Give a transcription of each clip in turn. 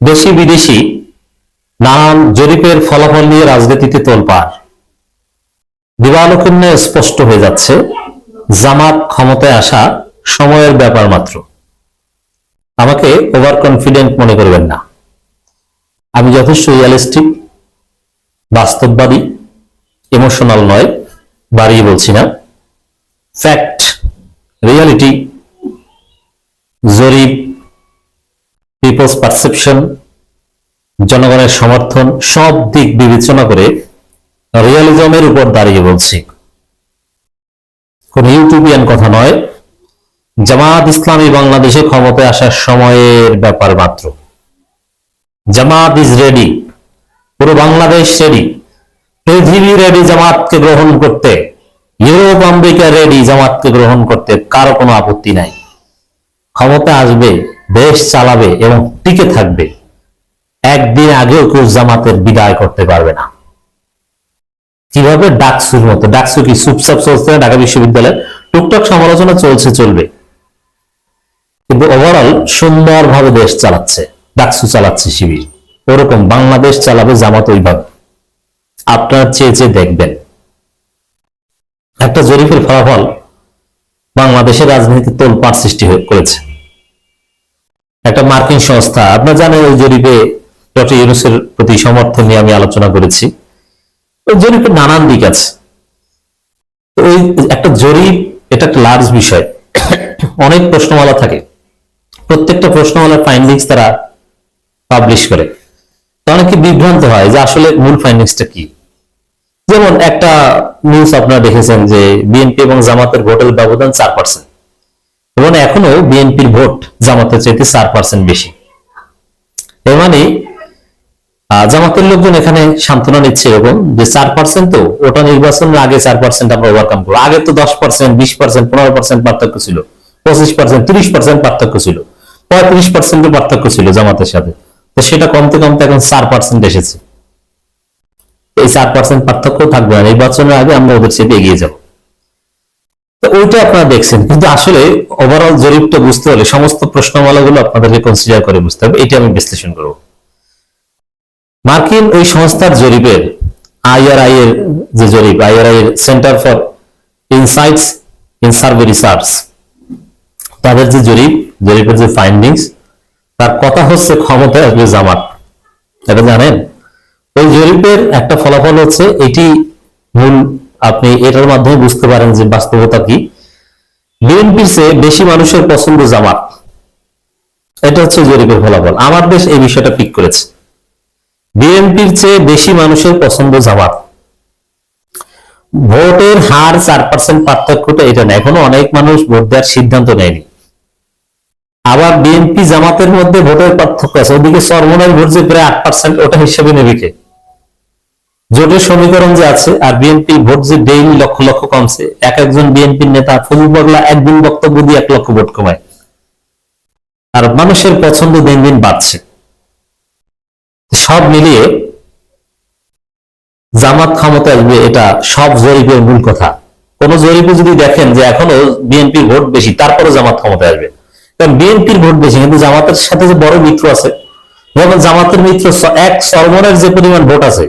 দেশি বিদেশি নানান জরিপের ফলাফল নিয়ে রাজনীতিতে তোলপাড়। দিবালোকন্যে স্পষ্ট হয়ে যাচ্ছে, জামাত ক্ষমতায় আসা সময়ের ব্যাপার মাত্র। আমাকে ওভার কনফিডেন্ট মনে করবেন না। আমি যথেষ্ট রিয়ালিস্টিক বাস্তববাদী ইমোশনাল নয়, বাড়িয়ে বলছি না। ফ্যাক্ট রিয়ালিটি জরিপ পিপলস পারসেপশন জনগণের সমর্থন, সব দিক বিবেচনা করে রিয়ালিজমের উপর দাঁড়িয়ে বলছি। কোন ইউটিউবিয়ান কথা নয়, জামাত ইসলামী বাংলাদেশে ক্ষমতায় আসার সময়ের ব্যাপার মাত্র। জামাত ইজ রেডি পুরো বাংলাদেশ রেডি পৃথিবী রেডি জামাতকে গ্রহণ করতে, ইউরোপ, আমেরিকা রেডি জামাতকে গ্রহণ করতে কারও কোনো আপত্তি নাই। ক্ষমতা আসবে দেশ চালাবে এবং টিকে থাকবে। একদিন আগেও কেউ জামাতের বিদায় করতে পারবে না। কীভাবে ডাকসুর মতো, ডাকসু কি সুপসাপ চলছে না? ঢাকা বিশ্ববিদ্যালয়ে টুকটাক সমালোচনা চলছে, চলবে। কিন্তু ওভারঅল সুন্দরভাবে দেশ চালাচ্ছে, ডাকসু চালাচ্ছে শিবির। ওরকম বাংলাদেশ চালাবে জামাত ওইভাবে। আপনারা চেয়ে চেয়ে দেখবেন। একটা জরিপের ফলাফল বাংলাদেশের রাজনীতিতে তোলপাড় সৃষ্টি করেছে। একটা মার্কিন সংস্থা, আপনারা জানেন ওই জরিপে ডক্টর ইউনুসের প্রতি সমর্থন নিয়ে আমি আলোচনা করেছি। ওই জরিপের নানান দিক আছে। ওই একটা জরিপ, এটা একটা লার্জ বিষয়। অনেক প্রশ্নমালা থাকে। প্রত্যেকটা প্রশ্নমালার ফাইন্ডিংস তারা পাবলিশ করে। তো অনেকে বিভ্রান্ত হয় যে আসলে মূল ফাইন্ডিংসটা কি? যেমন একটা নিউজ আপনারা দেখেছেন যে বিএনপি এবং জামাতের ভোটের ব্যবধান চার পার্সেন্ট এবং এখনও বিএনপির ভোট জামাতের চাইতে চার পার্সেন্ট বেশি। এর মানে জামাতের লোকজন এখানে সান্ত্বনা নিচ্ছে এরকম যে চার পার্সেন্ট তো ওটা নির্বাচনের আগে চার পার্সেন্ট আমরা ওভারকাম করব। আগে তো দশ পার্সেন্ট বিশ পার্সেন্ট পনেরো পার্সেন্ট পার্থক্য ছিল, পঁচিশ পার্সেন্ট তিরিশ পার্সেন্ট পার্থক্য ছিল, পঁয়ত্রিশ পার্সেন্টের পার্থক্য ছিল জামাতের সাথে। তো সেটা কমতে কমতে এখন চার পার্সেন্ট এসেছে। এই চার পার্সেন্ট পার্থক্য থাকবে না। নির্বাচনের আগে আমরা ওদের চেয়ে এগিয়ে যাব। তো ওইটা আপনারা দেখছেন। কিন্তু আসলে ওভারঅল জরিপটা বুঝতে হলে সমস্ত প্রশ্নমালাগুলো আপনাদেরকে কনসিডার করে বুঝতে হবে। এটা আমি বিশ্লেষণ করব। মার্কিন ওই সংস্থার জরিপের আইআরআই এর যে জরিপ আইআরআই এর centre for insights in survey research তাদের যে জরিপ, জরিপের যে ফাইন্ডিংস তার কথা হচ্ছে ক্ষমতায় আসবে জামাত। এটা জানেন? ওই জরিপের একটা ফলাফল হচ্ছে এটি মূল আপনি এটার মাধ্যমে বুঝতে পারেন যে বাস্তবতা কি। বিএনপির চেয়ে বেশি মানুষের পছন্দ জামাত। এটা হচ্ছে জরিপের ফলাফল। আমার দেশ এই বিষয়টা পিক করেছে। বিএনপির চেয়ে বেশি মানুষের পছন্দ জামাত। ভোটের হার চার পার্সেন্ট পার্থক্যটা এটা না। এখনও অনেক মানুষ ভোট দেওয়ার সিদ্ধান্ত নেয়নি। আবার বিএনপি জামাতের মধ্যে ভোটের পার্থক্য আছে। ওদিকে সর্বনাশ ভোট যে প্রায় আট পার্সেন্ট ওটা হিসেবে নেবে কে? জোটের সমীকরণ যে আছে আর বিএনপি ভোট যে ডেইলি লক্ষ লক্ষ কমছে, এক একজন বিএনপির নেতা ফজল পাগলা একদিন বক্তব্য দিয়ে এক লক্ষ ভোট কমায়। আর মানুষের পছন্দ দিন দিন বাড়ছে। সব মিলিয়ে জামাত ক্ষমতা আসবে, এটা সব জরিপের মূল কথা। কোন জরিপে যদি দেখেন যে এখনও বিএনপির ভোট বেশি তারপরে জামাত ক্ষমতায় আসবে। কারণ বিএনপির ভোট বেশি, কিন্তু জামাতের সাথে যে বড় মিত্র আছে, যেমন জামাতের মিত্র এক সর্বনের যে পরিমাণ ভোট আছে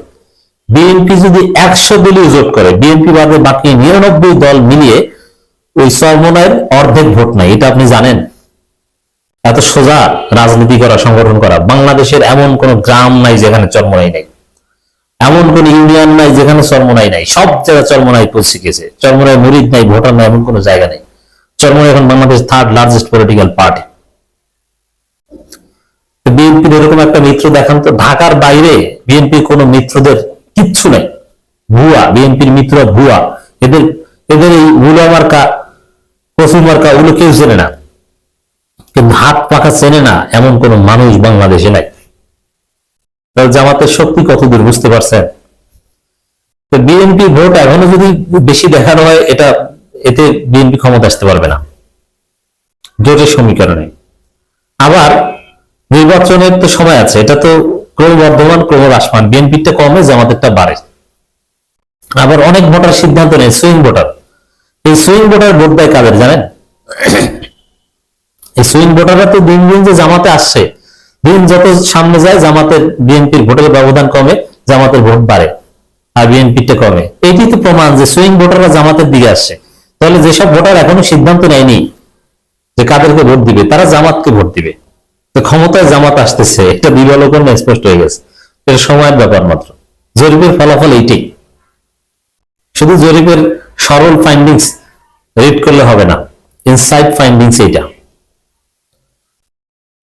বিএনপি যদি একশো দলীয় জোট করে, বিএনপি বাদে বাকি নিরানব্বই দল মিলিয়ে ওই সর্বনের অর্ধেক ভোট নাই, এটা আপনি জানেন? এত সোজা রাজনীতি করা, সংগঠন করা, বাংলাদেশের এমন কোন গ্রাম নাই যেখানে চরমনাই নাই। এমন কোন ইউনিয়ন নাই যেখানে চরমনাই নাই। সব জায়গায় চরমনাই পৌঁছে গেছে। চরমনাই মুরিদ নাই, ভোটার নাই, এমন কোনো জায়গা নেই। চরমনাই এখন Bangladesh third largest political party বিএনপির এরকম একটা মিত্র দেখান তো, ঢাকার বাইরে বিএনপির কোন মিত্রদের কিচ্ছু নাই। ভুয়া, বিএনপির মিত্র ভুয়া। এদের এদের এই ভুয়া মার্কা মার্কা ওগুলো কেউ চেনে না। কিন্তু হাত পাখা চেনে না এমন কোন মানুষ বাংলাদেশে নাই। জামাতের শক্তি কতদূর বুঝতে পারছেন? বিএনপি ভোট এখনও যদি বেশি দেখানো হয়, এটা, এতে বিএনপি ক্ষমতা আসতে পারবে না। জোটের সমীকরণে। আবার নির্বাচনের তো সময় আছে, এটা তো ক্রমবর্ধমান ক্রমহ্রাসমান বিএনপিটা কমে জামাতেরটা বাড়ে। আবার অনেক ভোটার সিদ্ধান্ত নেয় সুইং ভোটার। এই সুইং ভোটার ভোট দেয় কাদের জানেন? এই সুইং ভোটাররা তো দিন দিন যে জামাতে আসছে, দিন যত সামনে যায় জামাতের বিএনপির ভোটের ব্যবধান কমে, জামাতের ভোট বাড়ে আর বিএনপিটা কমে। এইটি তো প্রমাণ যে সুইং ভোটাররা জামাতের দিকে আসছে। তাহলে যেসব ভোটার এখনও সিদ্ধান্ত নেয়নি যে কাদেরকে ভোট দিবে, তারা জামাতকে ভোট দিবে। ক্ষমতায় জামাত আসতেছে এটা দিবালোকন স্পষ্ট হয়ে গেছে। এটা সময়ের ব্যাপার মাত্র। জরিপের ফলাফল এইটাই। শুধু জরিপের সরল ফাইন্ডিংস রিড করলে হবে না ইনসাইট ফাইন্ডিংস এইটা।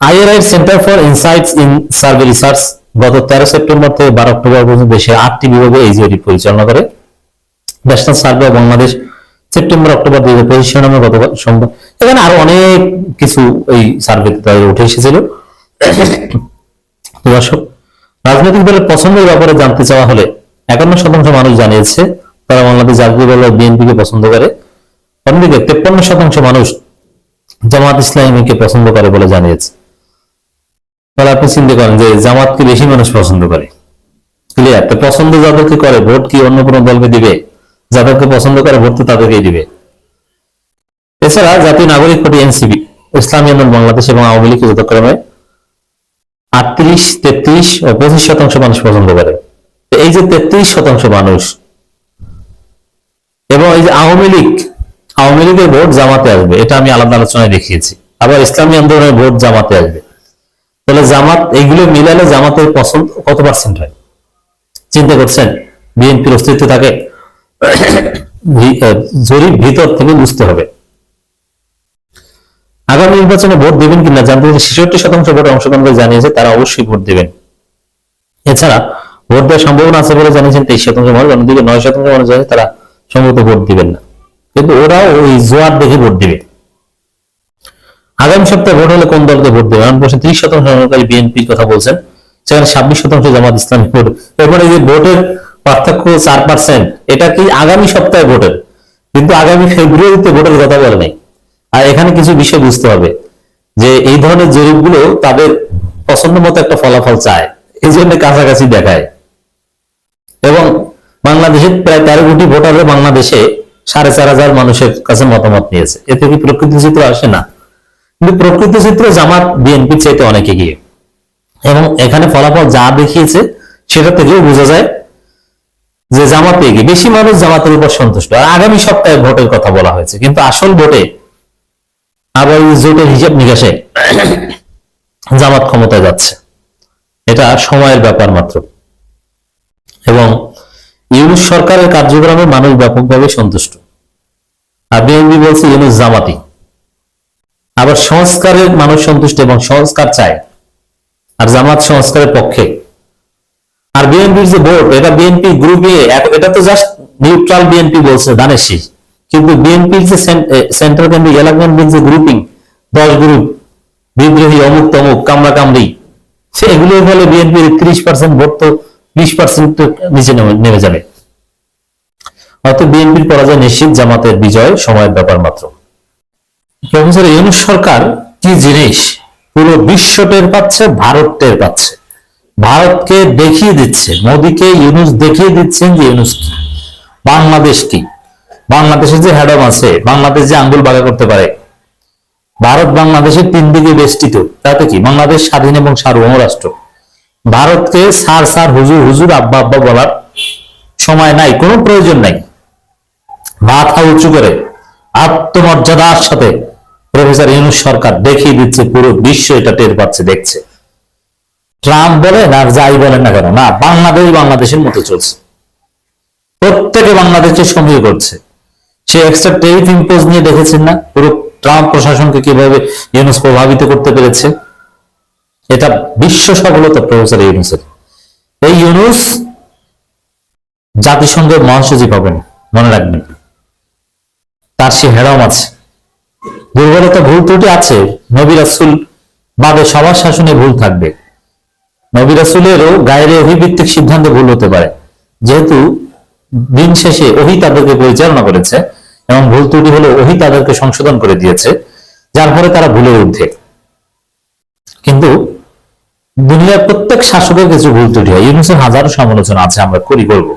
IRI centre for insights in survey research গত তেরো সেপ্টেম্বর থেকে বারো অক্টোবর পর্যন্ত দেশের আটটি বিভাগে এই জরিপ পরিচালনা করে। National survey Bangladesh September October দুই হাজার পঁচিশ নামে গতকাল সোমবার এখানে আরও অনেক কিছু এই সার্ভেতে তাদের উঠে এসেছিল। দর্শক, রাজনৈতিক দলের পছন্দের ব্যাপারে জানতে চাওয়া হলে একান্ন শতাংশ মানুষ জানিয়েছে, তারা বাংলাদেশ জাতীয় দল বিএনপিকে পছন্দ করে। অন্যদিকে তেপ্পান্ন শতাংশ মানুষ জামাত ইসলামীকে পছন্দ করে বলে জানিয়েছে। তাহলে আপনি চিন্তা করেন যে জামাতকে বেশি মানুষ পছন্দ করে। ক্লিয়ার? তো পছন্দ যাদেরকে করে, ভোট কি অন্য কোনো দলকে দিবে? যাদেরকে পছন্দ করে, ভোট তো তাদেরকেই দিবে। এছাড়া জাতীয় নাগরিক পার্টি এনসিবি ইসলামী আন্দোলন, বাংলাদেশ এবং আওয়ামী লীগ যথাক্রমে আটত্রিশ, তেত্রিশ ও পঁচিশ শতাংশ মানুষ পছন্দ করে। এই যে তেত্রিশ শতাংশ মানুষ এবং এই যে আওয়ামী লীগ, আওয়ামী লীগের ভোট জামাতে আসবে, এটা আমি আলাদা আলোচনায় দেখিয়েছি। আবার ইসলামী আন্দোলনের ভোট জামাতে আসবে। তাহলে জামাত, এইগুলো মিলালে জামাতের পছন্দ কত পার্সেন্ট হয়? চিন্তা করছেন? বিএনপির অস্তিত্ব থাকে জরিপ ভিতর থেকে বুঝতে হবে। আগামী নির্বাচনে ভোট দেবেন কিনা জানতে চাইছে ছেষট্টি শতাংশ ভোট অংশগ্রহণ করে জানিয়েছে তারা অবশ্যই ভোট দেবেন। এছাড়া ভোট দেওয়ার সম্ভাবনা আছে বলে জানিয়েছেন তেইশ শতাংশ মানুষ অন্যদিকে নয় শতাংশ মানুষ জানিয়েছে তারা সম্ভবত ভোট দিবেন না। কিন্তু ওরাও ওই জোয়ার দেখে ভোট দিবে। আগামী সপ্তাহে ভোট হলে কোন দলকে ভোট দেবে এমন প্রশ্নে ত্রিশ শতাংশ জনকারী বিএনপির কথা বলছেন, সেখানে ছাব্বিশ শতাংশ জামাত ইসলামী ভোট। এরপরে যে ভোটের পার্থক্য চার পার্সেন্ট এটা কি আগামী সপ্তাহে ভোটের? কিন্তু আগামী ফেব্রুয়ারিতে ভোটের কথা বলে নাই। আর এখানে কিছু বিষয় বুঝতে হবে যে এই ধরনের জরিপগুলো তাদের পছন্দ মতো একটা ফলাফল চায়। এই জন্য কাছাকাছি দেখায়। এবং বাংলাদেশের প্রায় তেরো কোটি ভোটাররা বাংলাদেশে সাড়ে চার হাজার মানুষের কাছে মতামত নিয়েছে। এতে কি প্রকৃতি চিত্র আসে না? কিন্তু প্রকৃতি চিত্র জামাত, বিএনপির চাইতে অনেকে গিয়ে এবং এখানে ফলাফল যা দেখিয়েছে সেটা থেকেও বোঝা যায় যে জামাত এগিয়ে। বেশি মানুষ জামাতের উপর সন্তুষ্ট। আর আগামী সপ্তাহে ভোটের কথা বলা হয়েছে। কিন্তু আসল ভোটে আবার জোটের হিসাব নিকাশে জামাত ক্ষমতায় যাচ্ছে। এটা সময়ের ব্যাপার মাত্র। এবং ইউনুস সরকারের কার্যক্রমে মানুষ ব্যাপকভাবে সন্তুষ্ট। আর বিএনপি বলছে ইউনুস জামাতি। আবার সংস্কারের মানুষ সন্তুষ্ট এবং সংস্কার চায়। আর জামাত সংস্কারের পক্ষে। আর বিএনপির যে ভোট, এটা বিএনপি গ্রুপে এটা তো জাস্ট নিউট্রাল বিএনপি বলছে দানেশি কিন্তু বিএনপির যে সেন্ট্রাল কেন্দ্রিক এলাকা কেন্দ্রিক যে গ্রুপিং দশ গ্রুপ বিদ্রোহী, অমুক তমুক কামরা কামড়ি সেগুলোর ফলে বিএনপির ত্রিশ পার্সেন্ট ভোট তো বিশ পার্সেন্ট নিচে নেমে- যাবে। হয়তো বিএনপির পরাজয় নিশ্চিত, জামাতের বিজয় সময়ের ব্যাপার মাত্র। প্রফেসর ইউনুস সরকার কি জিনিস পুরো বিশ্ব টের পাচ্ছে, ভারত টের পাচ্ছে? ভারতকে দেখিয়ে দিচ্ছে, মোদীকে ইউনুস দেখিয়ে দিচ্ছেন যে ইউনুস কি? বাংলাদেশ কি? বাংলাদেশে যে হ্যাডম আছে, বাংলাদেশ যে আঙ্গুল বাগা করতে পারে, ভারত বাংলাদেশের তিন দিকে বেষ্টিত, তাতে কি? বাংলাদেশ স্বাধীন এবং সার্বভৌম রাষ্ট্র। ভারতকে সার সার হুজুর হুজুর, আব্বা আব্বা বলার সময় নাই, কোনো প্রয়োজন নাই। মাথা উঁচু করে আত্মমর্যাদার সাথে প্রফেসর ইউনুস সরকার দেখিয়ে দিচ্ছে, পুরো বিশ্ব এটা টের পাচ্ছে, দেখছে। ট্রাম্প বলেন আর যাই বলেন না কেন, না, বাংলাদেশ বাংলাদেশের মতো চলছে। প্রত্যেকে বাংলাদেশকে সমীহ করছে। সে এক্সট্রা টেরিফ ইম্পোজ নিয়ে দেখেছেন না? পুরো ট্রাম্প প্রশাসনকে কীভাবে ইউনুস প্রভাবিত করতে পেরেছে? এটা বিশ্ব সফলতা প্রফেসর ইউনুসের। এই ইউনুস জাতিসংঘের মহাসচিব হবেন, মনে রাখবেন। তার সে হেরাম আছে। দুর্বলতা, ভুল ত্রুটি আছে। নবী রাসুল বাদে সবার শাসনে ভুল থাকবে। নবী রাসুলেরও গায়ের অভিভিত্তিক সিদ্ধান্তে ভুল হতে পারে। যেহেতু দিন শেষে ওহি তাদেরকে পরিচালনা করেছে এবং ভুল ত্রুটি হলে ওহি তাদেরকে সংশোধন করে দিয়েছে, যার ফলে তারা ভুলের ঊর্ধ্বে কিন্তু দুনিয়ার প্রত্যেক শাসকের কিছু ভুল ত্রুটি হয়। ইউনুসের হাজারো সমালোচনা আছে, আমরা করি করব।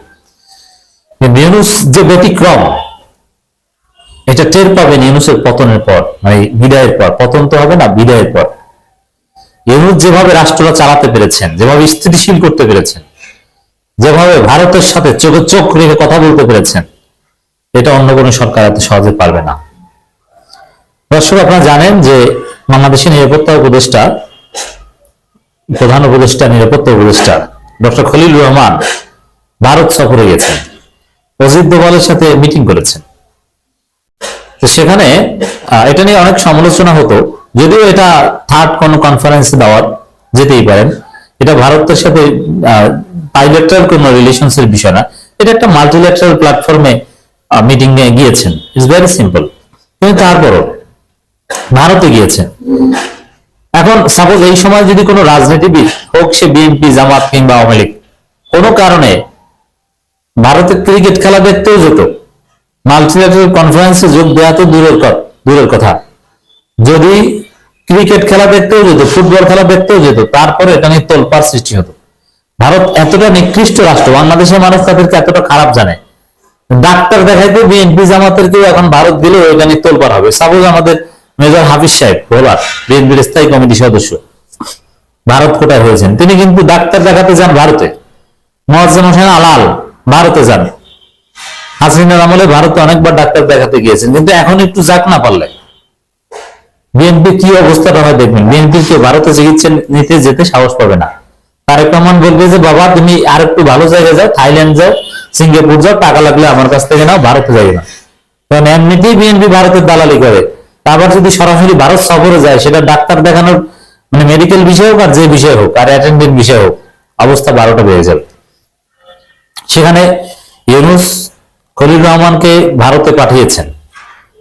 ইউনুস যে ব্যতিক্রম, এটা টের পাবেন ইউনুসের পতনের পর মানে বিদায়ের পর। পতন তো হবে না, বিদায়ের পর। ইউনুস যেভাবে রাষ্ট্রটা চালাতে পেরেছেন, যেভাবে স্থিতিশীল করতে পেরেছেন, যেভাবে ভারতের সাথে চোখে চোখ রেখে কথা বলতে পেরেছেন এটা অন্য কোনো সরকার এত সহজে পারবে না। দর্শক, আপনারা জানেন যে বাংলাদেশের নিরাপত্তা উপদেষ্টা, প্রধান উপদেষ্টা, নিরাপত্তা উপদেষ্টা, ডক্টর খলিল রহমান ভারত সফরে গেছেন। অজিত দোভালের সাথে মিটিং করেছেন। সেখানে এটা নিয়ে অনেক সমালোচনা হতো, যদিও এটা থার্ড কোন কনফারেন্সে দেওয়ার যেতেই পারেন। এটা ভারতের সাথে বাইলেটারাল কোন রিলেশনস বিষয় না। এটা একটা মাল্টিল্যাটারাল প্ল্যাটফর্মে মিটিং এ গিয়েছেন। ইটস ভেরি সিম্পল কিন্তু তারপরও ভারতে গিয়েছেন। এখন সাপোজ এই সময় যদি কোনো রাজনীতিবিদ হোক, সে বিএনপি জামাত কিংবা আওয়ামী লীগ, কোনো কারণে ভারতের ক্রিকেট খেলা দেখতেও যেত। মাল্টিল্যাটারাল কনফারেন্সে যোগ দেওয়া তো দূরের দূরের কথা। যদি ক্রিকেট খেলা দেখতেও যেত ফুটবল খেলা দেখতেও যেত, তারপরে এটা নিয়ে তোলপাড় সৃষ্টি হতো। ভারত এতটা নিকৃষ্ট রাষ্ট্র, বাংলাদেশের মানুষ তাদেরকে এতটা খারাপ জানে। ডাক্তার দেখাইতে বিএনপি জামাতের কেউ এখন ভারত গেলেও এটা নিয়ে তোলপাড় হবে। সাপোজ আমাদের মেজর হাফিজ সাহেব ভোলার বিএনপির স্থায়ী কমিটি সদস্য, ভারত কোটায় হয়েছেন? তিনি কিন্তু ডাক্তার দেখাতে যান ভারতে। মহাজ্জাম হোসেন আলাল ভারতে যান। হাসিনার আমলে ভারতে অনেকবার ডাক্তার দেখাতে গিয়েছেন, কিন্তু এখন একটু যাক না পারলে। বিএনপি কি অবস্থাটা হয় দেখবেন। বিএনপি কেউ ভারতে চিকিৎসা নিতে যেতে সাহস পাবে না। তারেক রহমান বলবে যে, বাবা, তুমি আর একটু ভালো জায়গায় যাও, থাইল্যান্ড যাও, সিঙ্গাপুর যাও, টাকা লাগলে আমার কাছ থেকে নাও, ভারতে যাবে না। কারণ এমনিতেই বিএনপি ভারতের দালালি করে। তারপর যদি সরাসরি ভারত সফরে যায়, সেটা ডাক্তার দেখানোর মানে মেডিকেল বিষয় হোক আর যে বিষয় হোক, আর অ্যাটেন্ডেন্ট বিষয় হোক, অবস্থা বারোটা বেড়ে যাবে। সেখানে ইউনুস খলিল রহমানকে ভারতে পাঠিয়েছেন।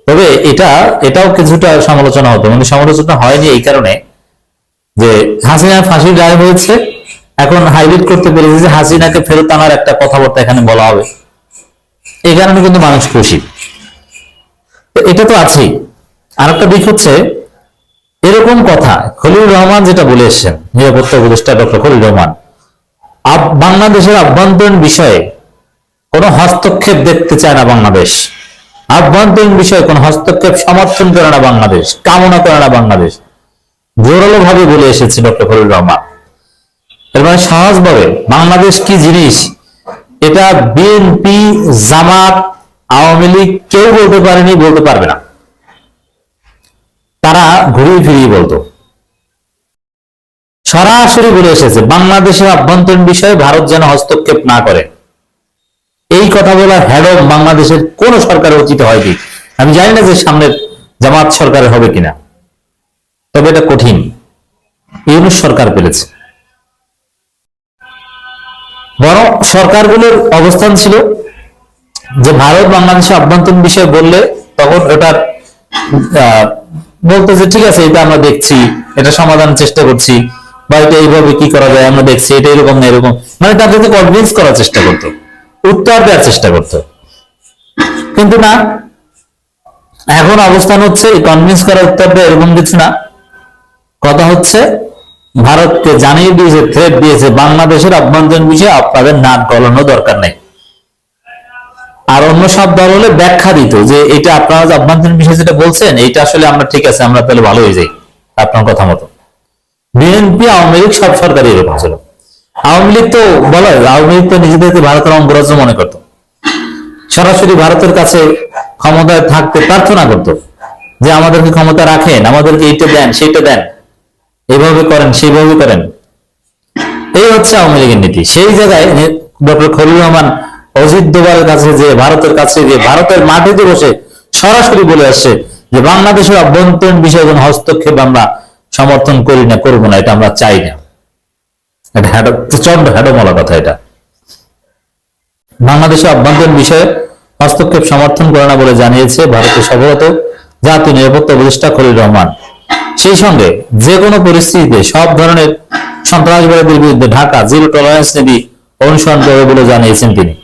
তবে এটা, এটাও কিছুটা সমালোচনা হতো মানে সমালোচনা হয়নি এই কারণে যে হাসিনা ফাঁসির রায় হয়েছে। এখন হাইলাইট করতে পেরেছে যে হাসিনাকে ফেরত আনার একটা কথাবার্তা এখানে বলা হবে। এই কারণে কিন্তু মানুষ খুশি। তো এটা তো আছেই। আর একটা দিক হচ্ছে, এরকম কথা খলিল রহমান যেটা বলে এসছেন, নিরাপত্তা উপদেষ্টা ডক্টর খলিল রহমান বাংলাদেশের আভ্যন্তরীণ বিষয়ে কোনো হস্তক্ষেপ দেখতে চায় না বাংলাদেশ। আভ্যন্তরীণ বিষয়ে কোনো হস্তক্ষেপ সমর্থন করে না বাংলাদেশ, কামনা করে না বাংলাদেশ। জোরালো ভাবে বলে এসেছে ডক্টর খলিল রহমান। এর মানে সহজভাবে বাংলাদেশ কি জিনিস? এটা বিএনপি জামাত, আওয়ামী লীগ কেউ বলতে পারেনি, বলতে পারবে না। তারা ঘুরিয়ে ফিরিয়ে বলতো। সরাসরি বলে এসেছে, বাংলাদেশের আভ্যন্তরীণ বিষয়ে ভারত যেন হস্তক্ষেপ না করে। এই কথা বলার হেডম বাংলাদেশের কোন সরকারের উচিত হয়নি। আমি জানি না যে সামনের জামাত সরকারের হবে কিনা। তবে এটা কঠিন। ইউনুস সরকার পেরেছে বড় সরকারগুলোর অবস্থান ছিল যে ভারত বাংলাদেশের আভ্যন্তরীণ বিষয় বললে তখন ওটার বলতো যে ঠিক আছে, এটা আমরা দেখছি, এটা সমাধানের চেষ্টা করছি, বা এটা এইভাবে কি করা যায়, আমরা দেখছি, এটা এরকম না এরকম। মানে তাদেরকে কনভিন্স করার চেষ্টা করতো, উত্তর দেওয়ার চেষ্টা করতো। কিন্তু না, এখন অবস্থান হচ্ছে কনভিন্স করার উত্তর দেওয়া এরকম কিছু না। কথা হচ্ছে ভারতকে জানিয়ে দিয়েছে থ্রেট দিয়েছে, বাংলাদেশের অভ্যন্তরীণ বিষয়ে আপনাদের নাক গলানো দরকার নেই। আর অন্য সব দল হলে ব্যাখ্যা দিত যে এটা আপনারা অভ্যন্তরীণ বিষয় যেটা বলছেন এটা আসলে আমরা ঠিক আছে, আমরা তাহলে ভালো হয়ে যাই। আপনার কথা মতো। বিএনপি, আওয়ামী লীগ সব সরকারই এরকম ছিল। আওয়ামী লীগ তো বলা আওয়ামী লীগ তো নিজেদেরকে ভারতের অঙ্গরাজ্য মনে করত। সরাসরি ভারতের কাছে ক্ষমতায় থাকতে প্রার্থনা করত যে আমাদেরকে ক্ষমতা রাখেন, আমাদেরকে এইটা দেন, সেইটা দেন। এইভাবে করেন, সেইভাবে করেন। এই হচ্ছে আওয়ামী লীগের নীতি। সেই জায়গায় ডক্টর খলিল রহমান অজিত দোভালের কাছে যে, ভারতের কাছে যে, ভারতের মাটিতে বসে সরাসরি বলে আসছে যে, বাংলাদেশের অভ্যন্তরীণ বিষয়ে কোনো হস্তক্ষেপ আমরা সমর্থন করি না, করব না, এটা আমরা চাই না। এটা হ্যাডো প্রচণ্ড হ্যাডোমলা কথা এটা। বাংলাদেশের অভ্যন্তরীণ বিষয়ে হস্তক্ষেপ সমর্থন করে না বলে জানিয়েছে ভারতের সফলত জাতীয় নিরাপত্তা উপদেষ্টা খলিল রহমান। সেই সঙ্গে যে কোনো পরিস্থিতিতে সব ধরনের সন্ত্রাসবাদীদের বিরুদ্ধে ঢাকা জিরো টলারেন্স নীতি অনুসরণ করবে বলে জানিয়েছেন তিনি।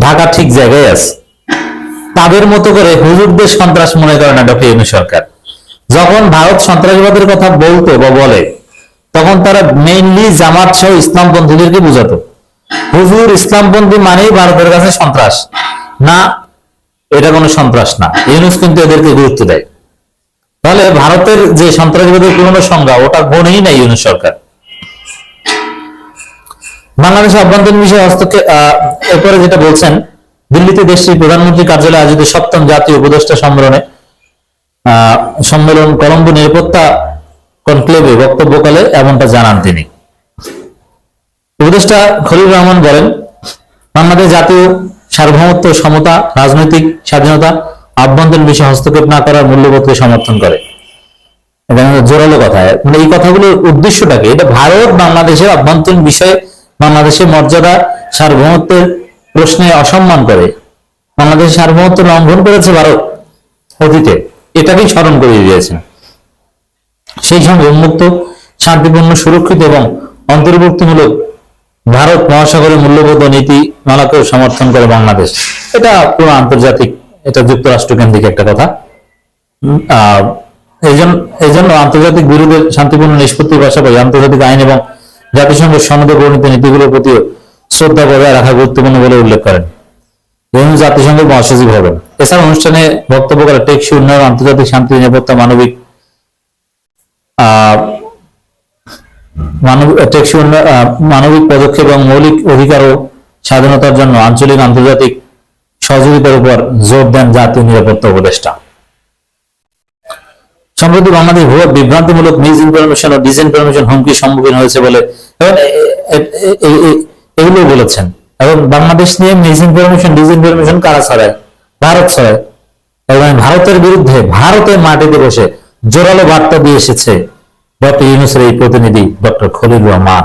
ঢাকা ঠিক জায়গায় আছে। তাদের মতো করে হুজুরদের সন্ত্রাস মনে করে না ডক্টর ইউনূস সরকার। যখন ভারত সন্ত্রাসবাদের কথা বলতো বা বলে, তখন তারা মেইনলি জামাত সহ ইসলামপন্থীদেরকে বুঝাতো। হুজুর ইসলামপন্থী মানেই ভারতের কাছে সন্ত্রাস। না, এটা কোনো সন্ত্রাস না। ইউনুস কিন্তু এদেরকে গুরুত্ব দেয়। তাহলে ভারতের যে সন্ত্রাসবাদের পুরনো সংজ্ঞা ওটা গণেই নাই ইউনিট সরকার। বাংলাদেশের অভ্যন্তরীণ বিষয়ে হস্তক্ষেপ এরপরে যেটা বলছেন, দিল্লিতে দেশটির প্রধানমন্ত্রী কার্যালয়ে আয়োজিত সপ্তম জাতীয় উপদেষ্টা সম্মেলনে সম্মেলন কলম্বো নিরাপত্তা কনক্লেভে বক্তব্যকালে এমনটা জানান তিনি। উপদেষ্টা খলিল রহমান বলেন, বাংলাদেশ জাতীয় সার্বভৌমত্ব, সমতা, রাজনৈতিক স্বাধীনতা আভ্যন্তরীণ বিষয়ে হস্তক্ষেপ না করার মূল্যবোধকে সমর্থন করে। জোরালো কথা। মানে এই কথাগুলোর উদ্দেশ্যটা কি? এটা ভারত বাংলাদেশের আভ্যন্তরীণ বিষয়ে বাংলাদেশের মর্যাদা, সার্বভৌমত্বের প্রশ্নে অসম্মান করে। বাংলাদেশের সার্বভৌমত্ব লঙ্ঘন করেছে ভারত অতীতে। এটাকেই স্মরণ করিয়ে দিয়েছে। সেই সঙ্গে উন্মুক্ত, শান্তিপূর্ণ, সুরক্ষিত এবং অন্তর্ভুক্তিমূলক ভারত মহাসাগরের মূল্যবোধ নীতি মালাকেও সমর্থন করে বাংলাদেশ। এটা পুরো আন্তর্জাতিক এটা যুক্তরাষ্ট্র কেন্দ্রিক একটা কথা। এই জন্য আন্তর্জাতিক বিরোধের শান্তিপূর্ণ নিষ্পত্তির পাশাপাশি আন্তর্জাতিক আইন এবং জাতিসংঘের সনদে প্রণীত নীতিগুলোর প্রতিও শ্রদ্ধা বজায় রাখা গুরুত্বপূর্ণ বলে উল্লেখ করেন। এবং জাতিসংঘের মহাসচিব হবেন। এছাড়া অনুষ্ঠানে বক্তব্য করে টেকসই উন্নয়ন, আন্তর্জাতিক শান্তি, নিরাপত্তা, মানবিক মানবিক পদক্ষেপ এবং মৌলিক অধিকার ও স্বাধীনতার জন্য আঞ্চলিক, আন্তর্জাতিক সহযোগিতার উপর জোর দেন জাতীয় নিরাপত্তা উপদেষ্টা। সম্প্রতি বাংলাদেশ ভুয়া বিভ্রান্তিমূলক মিস ইনফরমেশন ও ডিসইনফরমেশন হুমকির সম্মুখীন হয়েছে বলে এগুলো বলেছেন। এবং বাংলাদেশ নিয়ে মিস ইনফরমেশন ডিসইনফরমেশন কারা ছড়ায়? ভারত ছড়ায়। এবং ভারতের বিরুদ্ধে ভারতের মাটিতে বসে জোরালো বার্তা দিয়ে এসেছে। ডক্টর ইউনুসের এই প্রতিনিধি ডক্টর খলিল রহমান।